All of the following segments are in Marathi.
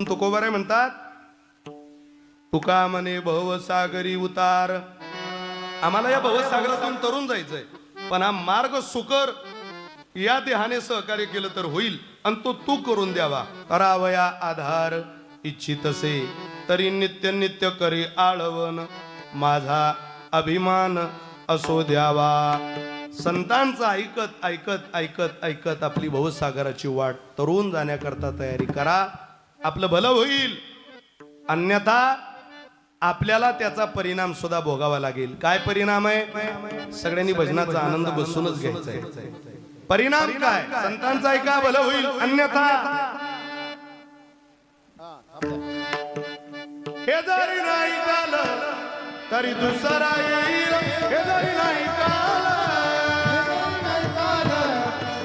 तुकोबारे म्हणतात? तुका म्हणे भवसागरी उतार. आम्हाला या भवसागरातून तरुण जायचंय. पण हा मार्ग सुकर या देहाने सहकार्य केलं तर होईल. आणि तो तू करून द्यावा. करावया आधार इच्छित असे तरी नित्य नित्य करी आळवण. माझा अभिमान असो द्यावा. संतांच ऐकत ऐकत ऐकत ऐकत आपली भवसागराची वाट तरुण जाण्याकरता तयारी करा. आपलं भलं होईल. अन्यथा आपल्याला त्याचा परिणाम सुद्धा भोगावा लागेल. काय परिणाम आहे? सगळ्यांनी भजनाचा आनंद बसूनच घ्यायचा आहे. परिणाम काय? संतांचा ऐका भलं होईल. अन्यथा. हे जरी नाही तरी दुसरा येईल. हे जरी नाही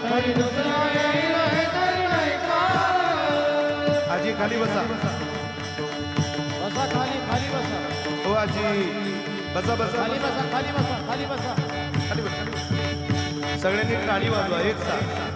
तरी दुसरा येईल. आजी खाली बसा. बसा खाली खाली बसा. हो आजी. बसा बसा खाली बसा. खाली बसा खाली बसा खाली बसा. सगळ्यांनी टाळी वाजवा एक साथ.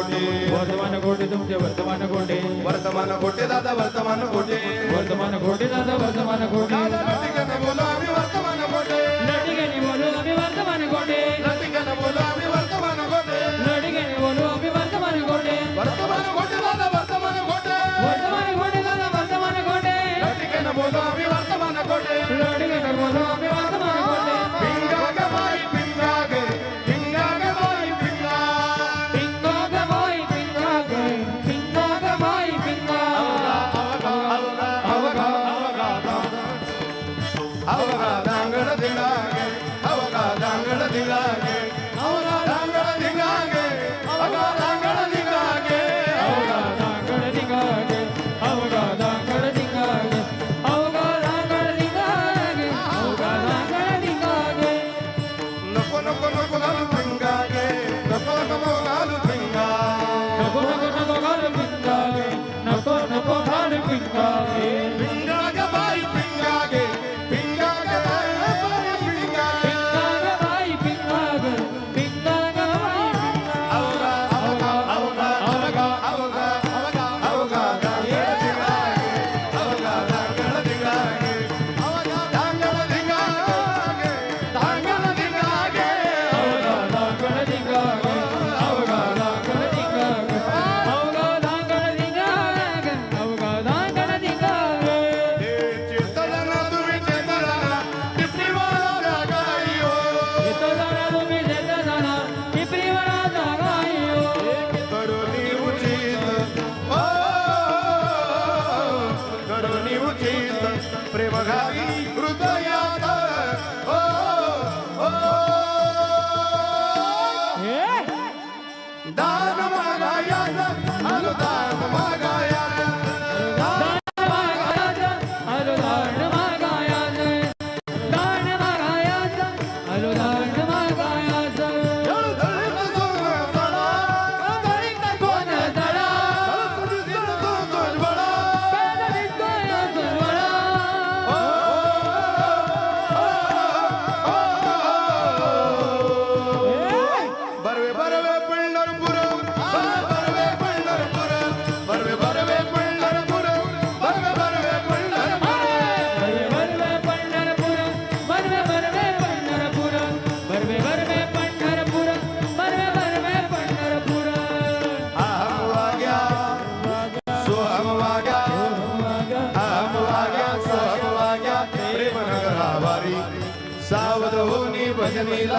गोटे. वर्तमान गोटे तुमचे वर्तमान गोटे. वर्तमान गोटे दादा वर्तमान गोटे. वर्तमान गोटे दादा वर्तमान गोटे. वर्तमान गोटे. वर्तमान गोटे. Robin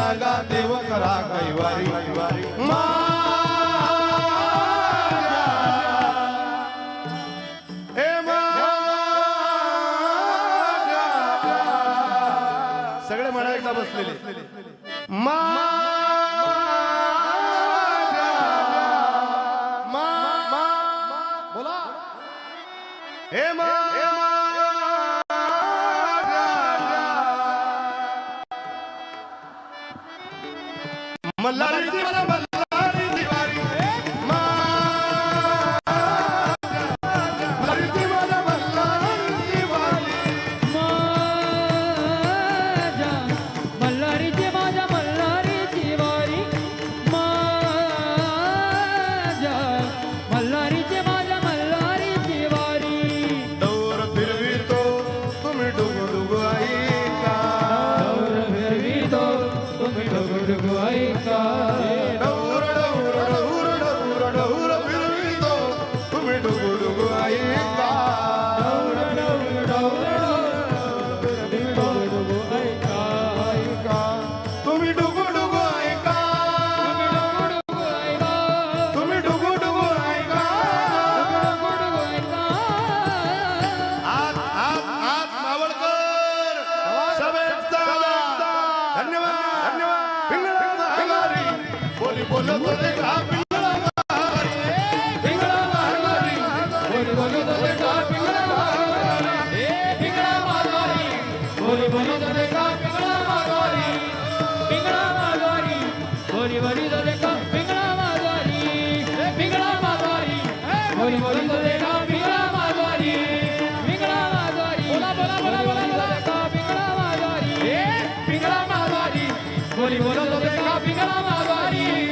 सांगा देव करा कैवारी. सगळे म्हणा एकदा बसलेले मा- बोला. हे मा ಬಲ್ಲಾರಿ बोली बोलो होते का पिंगळा माघारी? तो देखा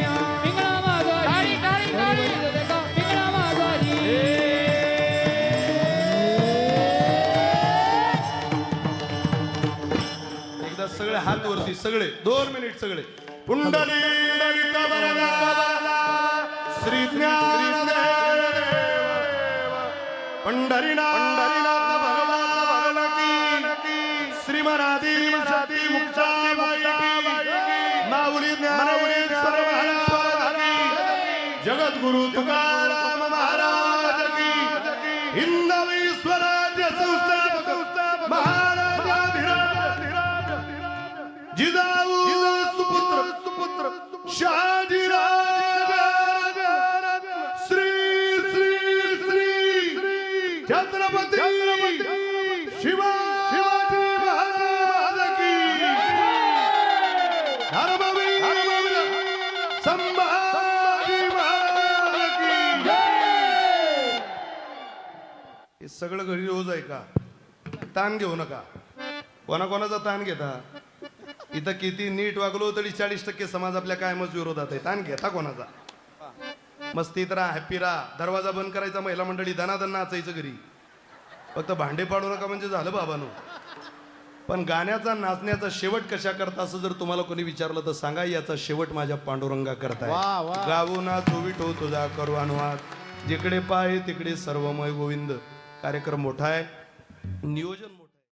हात वरती सगळे दोन मिनिट सगळे. पुंडली श्री ज्ञानदेव पंढरीनाथ भगवान की श्रीमनादी माऊली जगद्गुरु तुकाराम महाराज की सुपुत्र शहाजीराज श्री श्री श्री छत्रपती शिवा शिवाजी महाराज की धर्मवीर संभाजी महाराज की हे सगळं घरी रोज आहे का? ताण घेऊ नका. कोणाकोणाचा ताण घेता? इथं किती नीट वागलो तरी चाळीस टक्के समाज आपल्या कायमच विरोधात आहे ताण घेता कोणाचा? मस्तीत राहा हॅप्पी राहा. दरवाजा बंद करायचा महिला मंडळी दनादन नाचायचं घरी. फक्त भांडे पाडू नका म्हणजे झालं बाबानो. पण गाण्याचा नाचण्याचा शेवट कशा करता असं जर तुम्हाला कोणी विचारलं तर सांगा याचा शेवट माझ्या पांडुरंगा करताय. गावो ना चोवी ठेव तुझा करू अनुवाद. जिकडे पाय तिकडे सर्वमय गोविंद. कार्यक्रम मोठा आहे. नियोजन